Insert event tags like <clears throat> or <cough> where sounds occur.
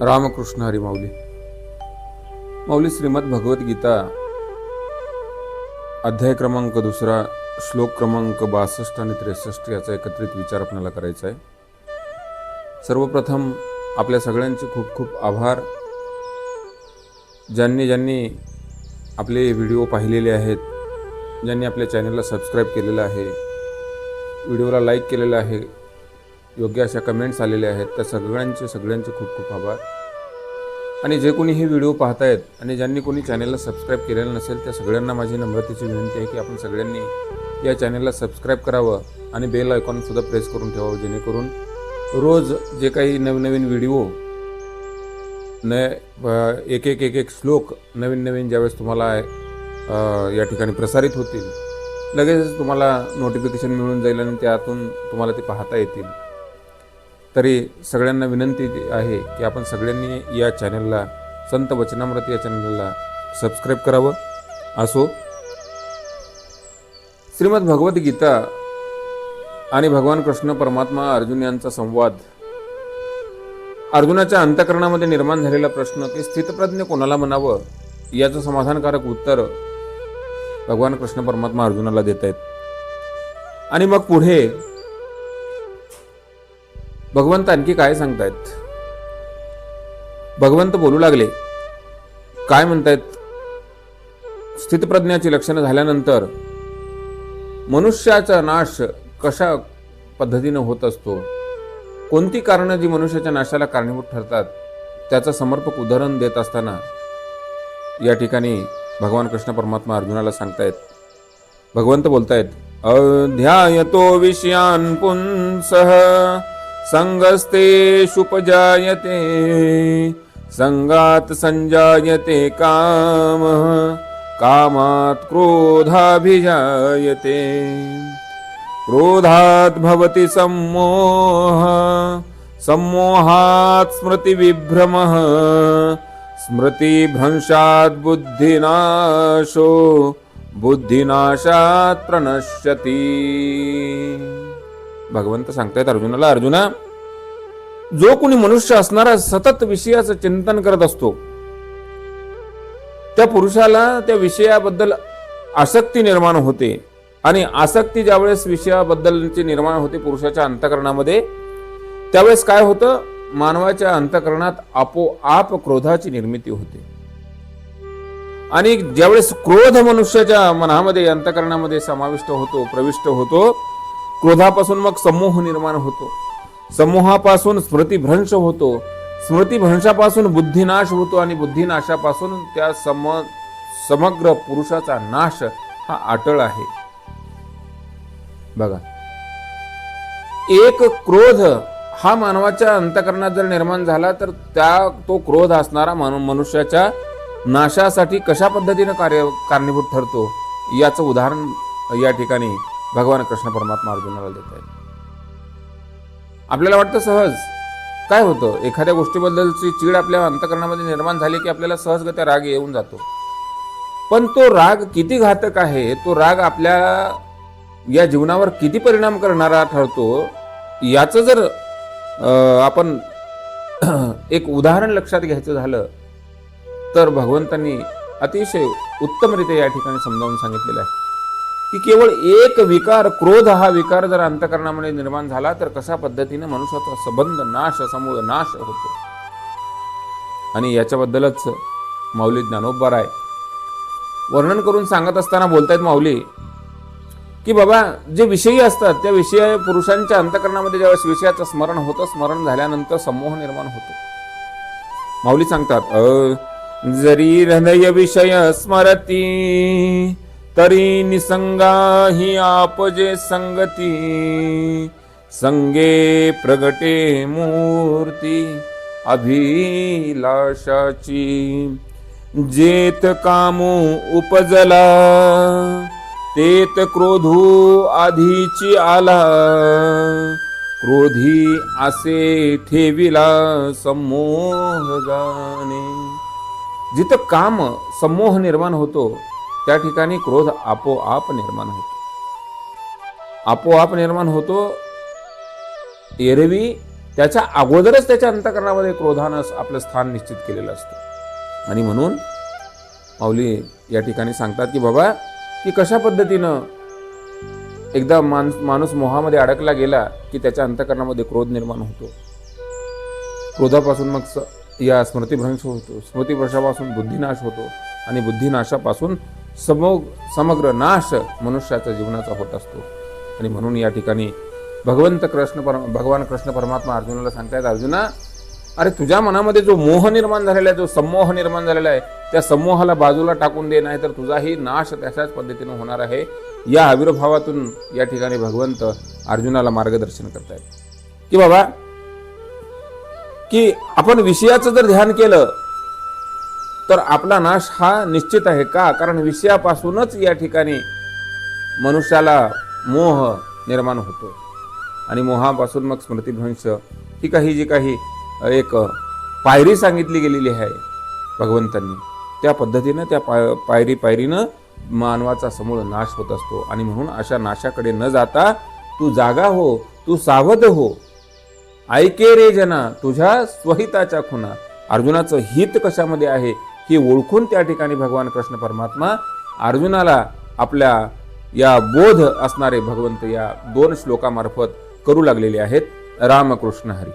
रामकृष्ण हरी माऊली माऊली श्रीमद भगवद्गीता अध्याय क्रमांक दुसरा श्लोक क्रमांक बासष्ट आणि त्रेसष्ट याचा एकत्रित विचार आपल्याला करायचा आहे. सर्वप्रथम आपल्या सगळ्यांचे खूप खूप आभार. ज्यांनी ज्यांनी आपले व्हिडिओ पाहिलेले आहेत ज्यांनी आपल्या चॅनलला सबस्क्राईब केलेलं आहे व्हिडिओला लाईक केलेलं आहे योग्य अशा कमेंट्स आलेल्या आहेत. त्या सगळ्यांचे सगळ्यांचे खूप खूप आभार. आणि जे कोणी हे व्हिडिओ पाहतायत आणि ज्यांनी कोणी चॅनलला सबस्क्राईब केलेलं नसेल त्या सगळ्यांना माझी नम्रतेची विनंती आहे की आपण सगळ्यांनी या चॅनलला सबस्क्राईब करावं आणि बेल आयकॉनसुद्धा प्रेस करून ठेवावं जेणेकरून रोज जे काही नवनवीन व्हिडिओ न एक एक एक एक श्लोक नवीन नवीन ज्यावेळेस तुम्हाला या ठिकाणी प्रसारित होतील लगेचच तुम्हाला नोटिफिकेशन मिळून जाईल आणि त्यातून तुम्हाला ते पाहता येतील. तरी सगळ्यांना विनंती आहे की आपण सगळ्यांनी या चॅनलला संत वचनामृत या चॅनलला सबस्क्राईब करावं. असो श्रीमद भगवद्गीता आणि भगवान कृष्ण परमात्मा अर्जुन यांचा संवाद. अर्जुनाच्या अंतकरणामध्ये निर्माण झालेला प्रश्न की स्थितप्रज्ञ कोणाला म्हणावं? याचं समाधानकारक उत्तर भगवान कृष्ण परमात्मा अर्जुनाला देत आहेत आणि मग पुढे भगवंत आणखी काय सांगतायत? भगवंत बोलू लागले. काय म्हणतायत? स्थितप्रज्ञाची लक्षणं झाल्यानंतर मनुष्याचा नाश कशा पद्धतीनं होत असतो? कोणती कारणं जी मनुष्याच्या नाशाला कारणीभूत ठरतात? त्याचं समर्पक उदाहरण देत असताना या ठिकाणी भगवान कृष्ण परमात्मा अर्जुनाला सांगतायत. भगवंत बोलतायत अध्यायतो विषयान पुंसः संगस्तेषुपजायते संगात संजायते काम कामात क्रोधाभिजायते। क्रोधात भवति सम्मोह सम्मोहात् स्मृतिविभ्रमः स्मृतिभ्रंशात् बुद्धिनाशो बुद्धिनाशात प्रणश्यती। भगवंत सांगतायत अर्जुनाला अर्जुना जो कोणी मनुष्य असणारा सतत विषयाचं चिंतन करत असतो त्या पुरुषाला त्या विषयाबद्दल आसक्ती निर्माण होते. आणि आसक्ती ज्यावेळेस विषयाबद्दलची निर्माण होते पुरुषाच्या अंतकरणामध्ये त्यावेळेस काय होतं? मानवाच्या अंतकरणात आपोआप क्रोधाची निर्मिती होते. आणि ज्यावेळेस क्रोध मनुष्याच्या मनामध्ये अंतकरणामध्ये समाविष्ट होतो प्रविष्ट होतो क्रोधापासून मग समूह निर्माण होतो. समूहापासून स्मृतिभ्रंश होतो. स्मृतिभ्रंशापासून बुद्धिनाश होतो आणि बुद्धिनाशापासून त्या सम समग्र पुरुषाचा नाश हा अटळ आहे. बघा. एक क्रोध हा मानवाच्या अंतकरणात जर निर्माण झाला तर त्या तो क्रोध असणारा मानव मनुष्याच्या नाशासाठी कशा पद्धतीनं कार्य कारणीभूत ठरतो? याचं उदाहरण या ठिकाणी भगवान कृष्ण परमात्मा अर्जुनाला देत आहेत. आपल्याला वाटतं सहज? काय होतं? एखाद्या गोष्टीबद्दलची चीड आपल्या अंतकरणामध्ये निर्माण झाली की आपल्याला सहजगत्या राग येऊन जातो. पण तो राग किती घातक आहे? तो राग आपल्या या जीवनावर किती परिणाम करणारा ठरतो? याचं जर आपण <clears throat> एक उदाहरण लक्षात घ्यायचं झालं तर भगवंतांनी अतिशय उत्तमरित्या या ठिकाणी समजावून सांगितलेलं आहे. की केवळ एक विकार क्रोध हा विकार जर अंतकरणामध्ये निर्माण झाला तर कशा पद्धतीने मनुष्याचा संबंध नाश समूळ नाश होतो? आणि याच्याबद्दलच माऊली ज्ञानोबा राय वर्णन करून सांगत असताना बोलतायत माऊली की बाबा जे विषयी असतात त्या विषय पुरुषांच्या अंतकरणामध्ये ज्यावेळेस विषयाचं स्मरण होतं स्मरण झाल्यानंतर समूह निर्माण होतो. माऊली सांगतात अ जरी हृदय विषय स्मरती तरी निसंगा ही आपजे संगती. संगे प्रगटे मूर्ती अभिलाषाची. जेत कामू उपजला तेत क्रोधू आधीची आला. क्रोधी असे ठेविला समोह जाणे. जिथं काम समोह निर्माण होतो त्या ठिकाणी क्रोध आपोआप निर्माण होतो. आपोआप निर्माण होतो. एरवी त्याच्या अगोदरच त्याच्या अंतकरणामध्ये क्रोधानं आपलं स्थान निश्चित केलेलं असतं. आणि म्हणून माऊली या ठिकाणी सांगतात की बाबा की कशा पद्धतीनं एकदा माणूस माणूस मोहामध्ये अडकला गेला की त्याच्या अंतकरणामध्ये क्रोध निर्माण होतो. क्रोधापासून मग या स्मृतिभ्रंश होतो. स्मृतिभ्रंशापासून बुद्धिनाश होतो. आणि बुद्धिनाशापासून समोग समग्र नाश मनुष्याच्या जीवनाचा होत असतो. आणि म्हणून या ठिकाणी भगवंत कृष्ण पर भगवान कृष्ण परमात्मा अर्जुनाला सांगतायत अर्जुना अरे तुझ्या मनामध्ये जो मोह निर्माण झालेला आहे जो समोह निर्माण झालेला आहे त्या समूहाला बाजूला टाकून दे नाही तर तुझाही नाश तशाच पद्धतीनं होणार आहे. या आविर्भावातून या ठिकाणी भगवंत अर्जुनाला मार्गदर्शन करतायत. की बाबा की आपण विषयाचं जर ध्यान केलं तर आपला नाश हा निश्चित आहे का? कारण विषयापासूनच या ठिकाणी मनुष्याला मोह निर्माण होतो. आणि मोहापासून मग स्मृतिभ्रंश ही काही जी काही एक पायरी सांगितली गेलेली आहे भगवंतांनी. त्या पद्धतीनं त्या पाय पायरी पायरीनं मानवाचा समूळ नाश होत असतो. आणि म्हणून अशा नाशाकडे न जाता तू जागा हो तू सावध हो. ऐके रे जना तुझ्या स्वहिताच्या खुना अर्जुनाचं हित कशामध्ये आहे? हे ओळखून त्या ठिकाणी भगवान कृष्ण परमात्मा अर्जुनाला आपल्या या बोध असणारे भगवंत या दोन श्लोकामार्फत करू लागलेले आहेत. रामकृष्ण हरी.